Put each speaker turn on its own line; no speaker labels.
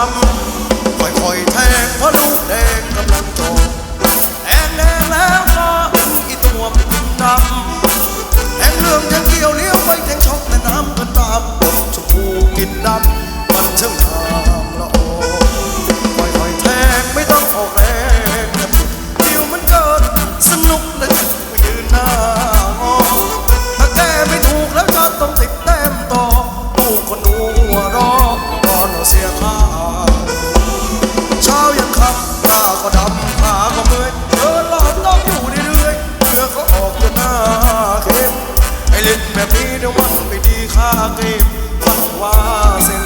ำค่อยๆแทงเพราะลูกแดงกำลังโตแทงแดงแล้วก็อีตัวมันดำแทงเรื่องจงเกี่ยวเลี้ยวไปแทงช่องแต่น้ำก็ตามบนชมพูกินดำมันเช่าง เดี๋ยวมันไปดีค่าเกมมันว่าเสร็